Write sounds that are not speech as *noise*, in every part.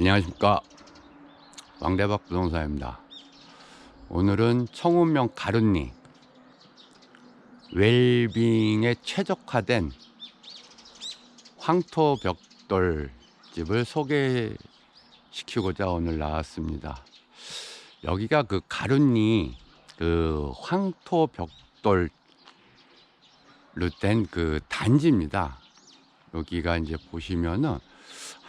안녕하십니까. 왕대박 부동산입니다. 오늘은 청운명 가른리 웰빙에 최적화된 황토 벽돌 집을 소개시키고자 오늘 나왔습니다. 여기가 그 가른리 그 황토 벽돌로 된그 단지입니다. 여기가 이제 보시면은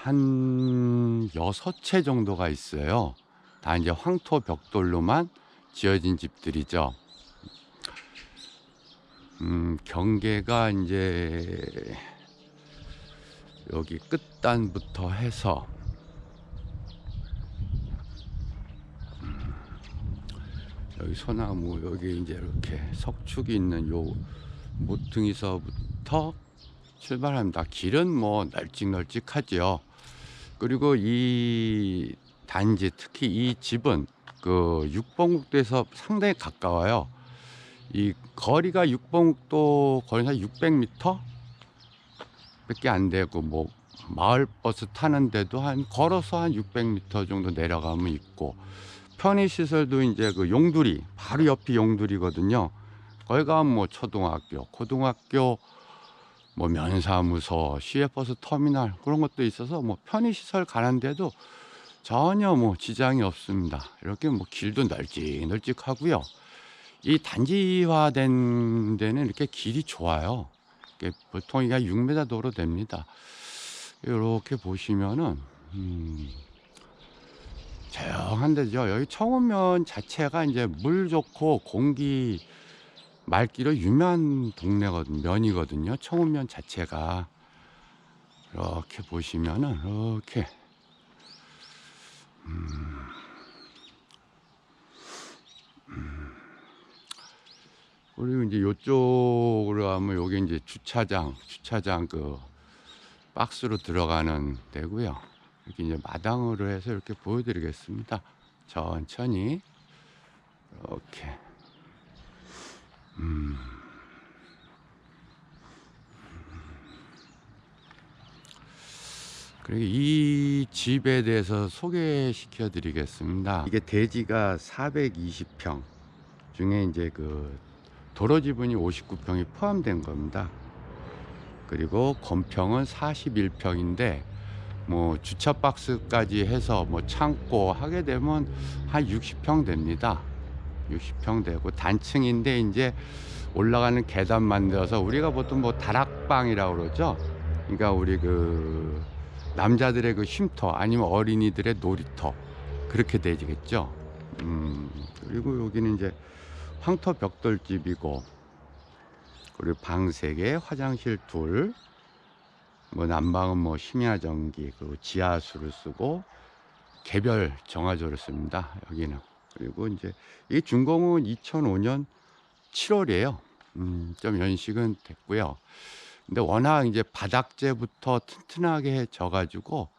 한 여섯 채 정도가 있어요. 다 이제 황토 벽돌로만 지어진 집들이죠. 음, 경계가 이제 여기 끝단부터 해서 음, 여기 소나무 여기 이제 이렇게 석축이 있는 요 모퉁이서부터 출발합니다. 길은 뭐 널찍널찍하죠. 그리고 이 단지 특히 이 집은 그 육봉국도에서 상당히 가까워요. 이 거리가 육봉국도 거리가 600m 밖에 안 되고 뭐 마을 버스 타는데도 한 걸어서 한 600m 정도 내려가면 있고 편의 시설도 이제 그 용두리 바로 옆이 용두리거든요. 거기 가면 뭐 초등학교, 고등학교 뭐 면사무소, 시외버스 터미널 그런 것도 있어서 뭐 편의시설 가는데도 전혀 뭐 지장이 없습니다. 이렇게 뭐 길도 널찍널찍하고요. 이 단지화된 데는 이렇게 길이 좋아요. 보통 이게 6m 도로 됩니다. 이렇게 보시면은 음, 조용한 데죠. 여기 청운면 자체가 이제 물 좋고 공기 맑기로 유명한 동네거든 면이거든요. 청운면 자체가 이렇게 보시면은 이렇게 음, 음. 그리고 이제 이쪽으로 가면 여기 이제 주차장 주차장 그 박스로 들어가는 데고요. 이렇게 이제 마당으로 해서 이렇게 보여드리겠습니다. 천천히 이렇게. 음. 그리고 이 집에 대해서 소개시켜 드리겠습니다. 이게 대지가 420평 중에 이제 그 도로 지분이 59평이 포함된 겁니다. 그리고 건평은 41평인데 뭐 주차 박스까지 해서 뭐 창고 하게 되면 한 60평 됩니다. 60평 되고 단층인데 이제 올라가는 계단 만들어서 우리가 보통 뭐 다락방이라고 그러죠. 그러니까 우리 그 남자들의 그 쉼터 아니면 어린이들의 놀이터 그렇게 되겠죠. 음, 그리고 여기는 이제 황토 벽돌집이고 그리고 방 세 개, 화장실 둘, 뭐 난방은 뭐 심야 전기, 그리고 지하수를 쓰고 개별 정화조를 씁니다. 여기는 그리고 이제 이 준공은 2005년 7월이에요. 음, 좀 연식은 됐고요. 근데 워낙 이제 바닥재부터 튼튼하게 져가지고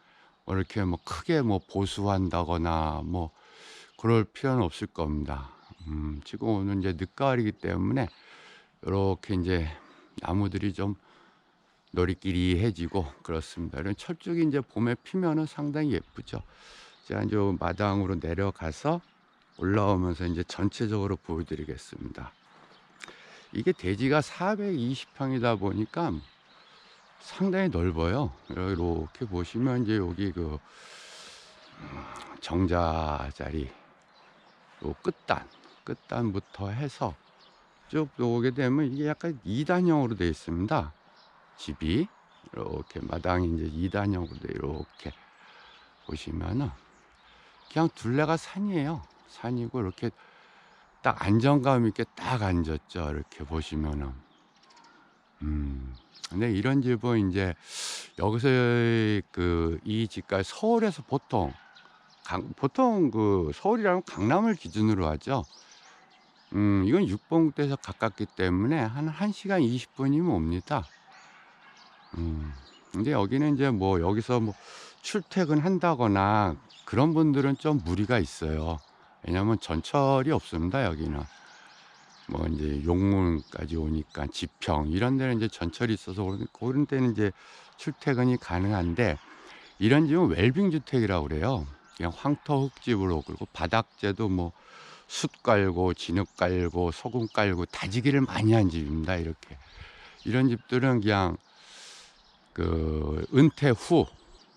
뭐 이렇게 뭐 크게 뭐 보수한다거나 뭐 그럴 필요는 없을 겁니다. 음, 지금 오늘 이제 늦가을이기 때문에 이렇게 이제 나무들이 좀 놀이끼리해지고 그렇습니다. 이런 철쭉이 이제 봄에 피면은 상당히 예쁘죠. 자, 이제 마당으로 내려가서 올라오면서 이제 전체적으로 보여드리겠습니다. 이게 대지가 420평이다 보니까 상당히 넓어요. 이렇게 보시면 이제 여기 그 정자 자리 요 끝단 끝단부터 해서 쭉 오게 되면 이게 약간 2단형으로 되어 있습니다. 집이 이렇게 마당이 이제 2단형으로 돼 이렇게 보시면은 그냥 둘레가 산이에요. 산이고 이렇게 딱 안정감 있게 딱 앉았죠. 이렇게 보시면은. 음. 근데 이런 집은 이제 여기서 그 이 집까지 서울에서 보통 강, 보통 그 서울이라면 강남을 기준으로 하죠. 음, 이건 육봉대에서 가깝기 때문에 한 1시간 20분이면 옵니다. 음, 근데 여기는 이제 뭐 여기서 뭐 출퇴근 한다거나 그런 분들은 좀 무리가 있어요. 왜냐면 전철이 없습니다, 여기는. 뭐 이제 용문까지 오니까 지평 이런 데는 이제 전철이 있어서 그런- 데는 이제 출퇴근이 가능한데 이런 집은 웰빙 주택이라고 그래요. 그냥 황토 흙집으로 그리고 바닥재도 뭐 숯 깔고 진흙 깔고 소금 깔고 다지기를 많이 한 집입니다. 이렇게 이런 집들은 그냥 그 은퇴 후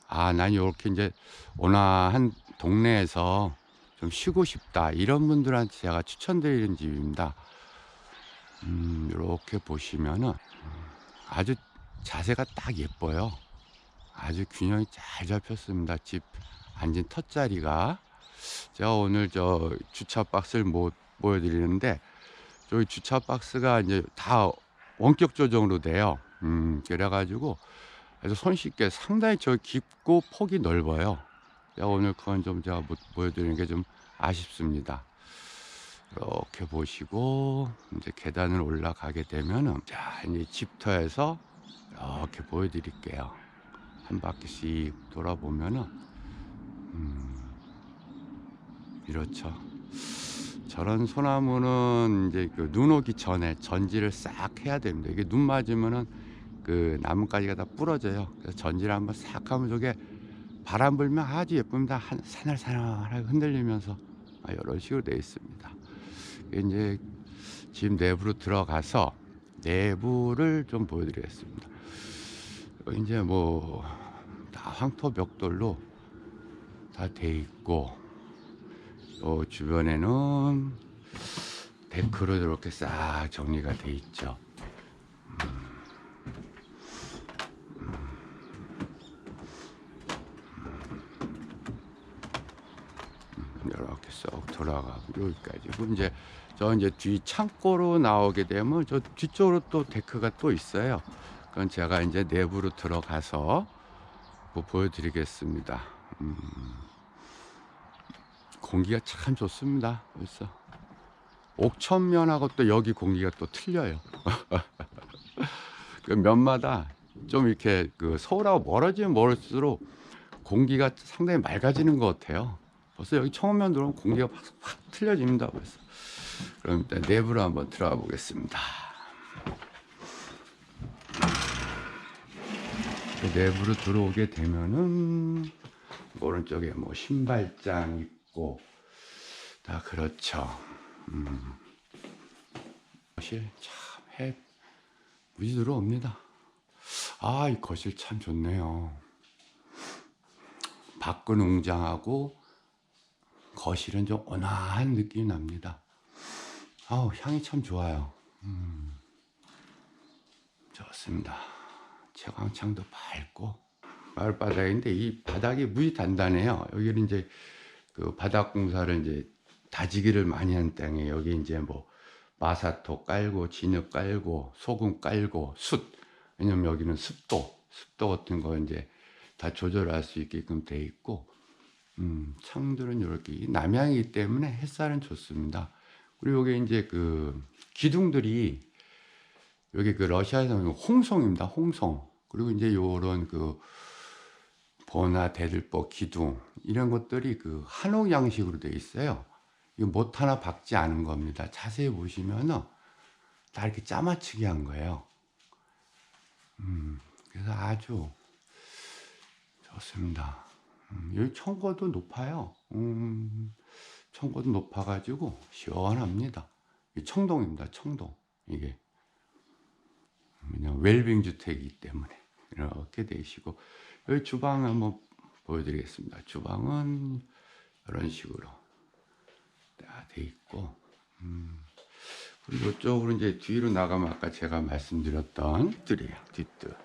아, 난 이렇게 이제 온화한 동네에서 좀 쉬고 싶다. 이런 분들한테 제가 추천드리는 집입니다. 음, 이렇게 보시면은 아주 자세가 딱 예뻐요. 아주 균형이 잘 잡혔습니다. 집 앉은 텃자리가. 제가 오늘 저 주차 박스를 못 보여드리는데, 저기 주차 박스가 이제 다 원격 조정으로 돼요. 음, 그래가지고 아주 손쉽게 상당히 저 깊고 폭이 넓어요. 제가 오늘 그건 좀 제가 못 보여드리는 게 좀 아쉽습니다. 이렇게 보시고 이제 계단을 올라가게 되면은 자 이제 집터에서 이렇게 보여드릴게요. 한 바퀴씩 돌아보면은 음, 이렇죠. 저런 소나무는 이제 그 눈 오기 전에 전지를 싹 해야 됩니다. 이게 눈 맞으면은 그 나뭇가지가 다 부러져요. 그래서 전지를 한번 싹 하면 저게 바람 불면 아주 예쁩니다. 한 사날사날하게 흔들리면서 아, 이런 식으로 되어 있습니다. 이제 집 내부로 들어가서 내부를 좀 보여드리겠습니다. 이제 뭐 다 황토 벽돌로 다 돼 있고 요 주변에는 데크로 이렇게 싹 정리가 돼 있죠. 이렇게 쏙 돌아가고 여기까지고 이제 저 이제 뒤 창고로 나오게 되면 저 뒤쪽으로 또 데크가 또 있어요. 그건 제가 이제 내부로 들어가서 뭐 보여드리겠습니다. 음, 공기가 참 좋습니다. 벌써 옥천면하고 또 여기 공기가 또 틀려요. *laughs* 그 면마다 좀 이렇게 그 서울하고 멀어지면 멀을수록 공기가 상당히 맑아지는 것 같아요. 벌써 여기 청원면 들어오면 공기가 확, 확 틀려집니다. 벌써. 그럼 일단 내부로 한번 들어가 보겠습니다. 그 내부로 들어오게 되면은 오른쪽에 뭐 신발장 있고 다 그렇죠. 음. 거실 참 해 무지 들어옵니다. 아, 이 거실 참 좋네요. 밖은 웅장하고 거실은 좀 온화한 느낌이 납니다. 아우, 향이 참 좋아요. 음, 좋습니다. 채광창도 밝고, 마을 바닥인데 이 바닥이 무지 단단해요. 여기는 이제 그 바닥 공사를 이제 다지기를 많이 한 땅에 여기 이제 뭐 마사토 깔고 진흙 깔고 소금 깔고 숯 왜냐면 여기는 습도 습도 같은 거 이제 다 조절할 수 있게끔 돼 있고 음, 창들은 이렇게 남향이기 때문에 햇살은 좋습니다. 그리고 여기 이제 그 기둥들이 여기 그 러시아에서는 홍성입니다. 홍성. 그리고 이제 요런 그 보나 대들보 기둥 이런 것들이 그 한옥 양식으로 돼 있어요. 이거 못 하나 박지 않은 겁니다. 자세히 보시면은 다 이렇게 짜맞추게 한 거예요. 음, 그래서 아주 좋습니다. 음, 여기 청고도 높아요. 음, 청고도 높아가지고 시원합니다. 이 청동입니다. 청동 이게 그냥 웰빙 주택이기 때문에 이렇게 되시고 여기 주방 한번 보여드리겠습니다. 주방은 이런 식으로 다 돼 있고 음, 그리고 이쪽으로 이제 뒤로 나가면 아까 제가 말씀드렸던 뒷뜰이에요. 뒷뜰.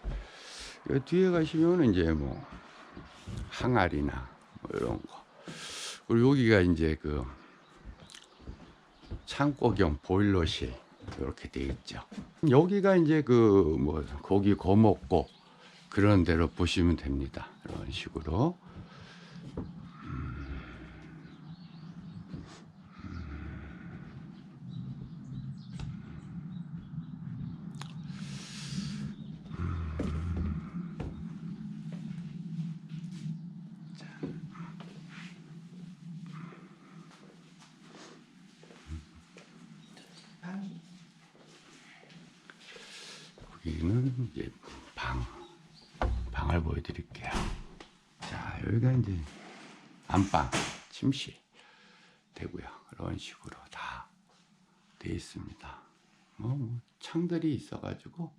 이 뒤에 가시면 이제 뭐 항아리나 뭐 이런 거. 그리고 여기가 이제 그 창고경 보일러실 이렇게 돼 있죠. 여기가 이제 그 뭐 고기 거 먹고 그런 대로 보시면 됩니다. 이런 식으로. 여기는 이제 방 방을 보여드릴게요. 자 여기가 이제 안방, 침실 되고요. 이런 식으로 다 돼 있습니다. 뭐, 뭐 창들이 있어가지고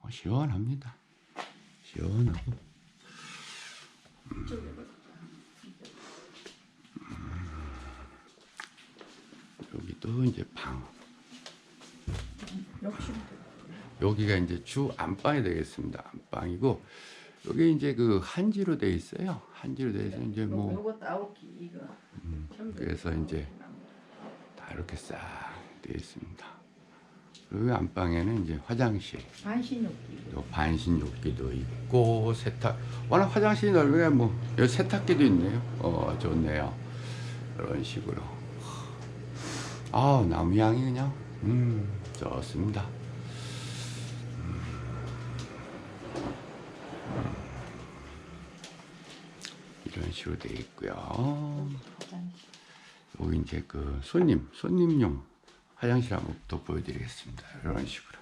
뭐 시원합니다. 시원하고 여기도 이제 방. 욕실도 여기가 이제 주 안방이 되겠습니다. 안방이고 여기 이제 그 한지로 돼 있어요. 한지로 돼 있어 이제 뭐 요것도 아홉 개 이거 전부 그래서 이제 다 이렇게 싹 되어 있습니다. 그리고 안방에는 이제 화장실, 반신욕기 또 반신욕기도 있고 세탁. 워낙 화장실이 넓으니까 뭐 여기 세탁기도 있네요. 어 좋네요. 이런 식으로. 아 나무 향이 그냥 음 좋습니다. 식으로 되어 있고요. 화장실 여기 이제 그 손님, 손님용 화장실 한번 또 보여드리겠습니다. 이런 식으로.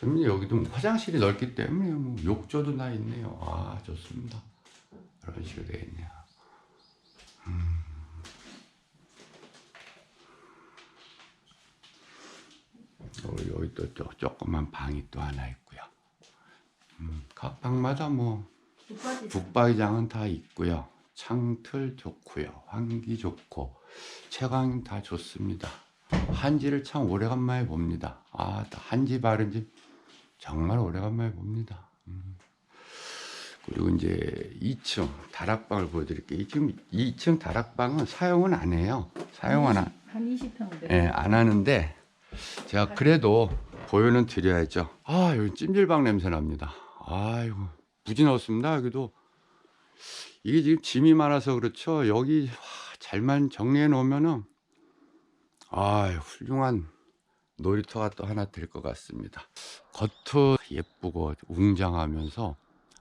손님 여기도 뭐 화장실이 넓기 때문에 뭐 욕조도 나 있네요. 아 좋습니다. 이런 식으로 되어 있네요. 음. 여기, 여기 또, 또 조그만 방이 또 하나 있고요. 음, 각 방마다 뭐 북박이장은 다 있고요. 창틀 좋고요. 환기 좋고 채광 다 좋습니다. 한지를 참 오래간만에 봅니다. 아, 한지 바른 집 정말 오래간만에 봅니다. 음. 그리고 이제 2층 다락방을 보여드릴게요. 지금 2층 다락방은 사용은 안 해요. 사용 안, 하, 한 20평 돼. 예, 안 하는데 제가 그래도 보여는 드려야죠. 아, 여기 찜질방 냄새 납니다. 아이고, 무지 넣었습니다. 여기도. 이게 지금 짐이 많아서 그렇죠. 여기 와, 잘만 정리해 놓으면은 아, 훌륭한 놀이터가 또 하나 될 것 같습니다. 겉은 예쁘고 웅장하면서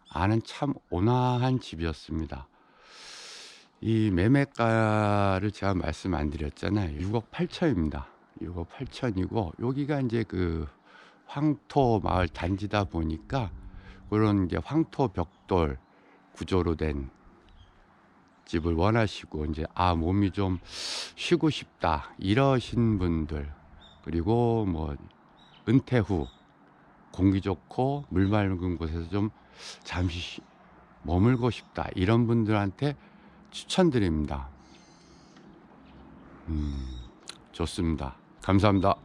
안은 참 온화한 집이었습니다. 이 매매가를 제가 말씀 안 드렸잖아요. 6억 8천입니다. 6억 8천이고 여기가 이제 그 황토 마을 단지다 보니까 그런 이제 황토 벽돌 구조로 된 집을 원하시고 이제 아 몸이 좀 쉬고 싶다 이러신 분들 그리고 뭐 은퇴 후 공기 좋고 물 맑은 곳에서 좀 잠시 쉬- 머물고 싶다 이런 분들한테 추천드립니다. 음, 좋습니다. 감사합니다.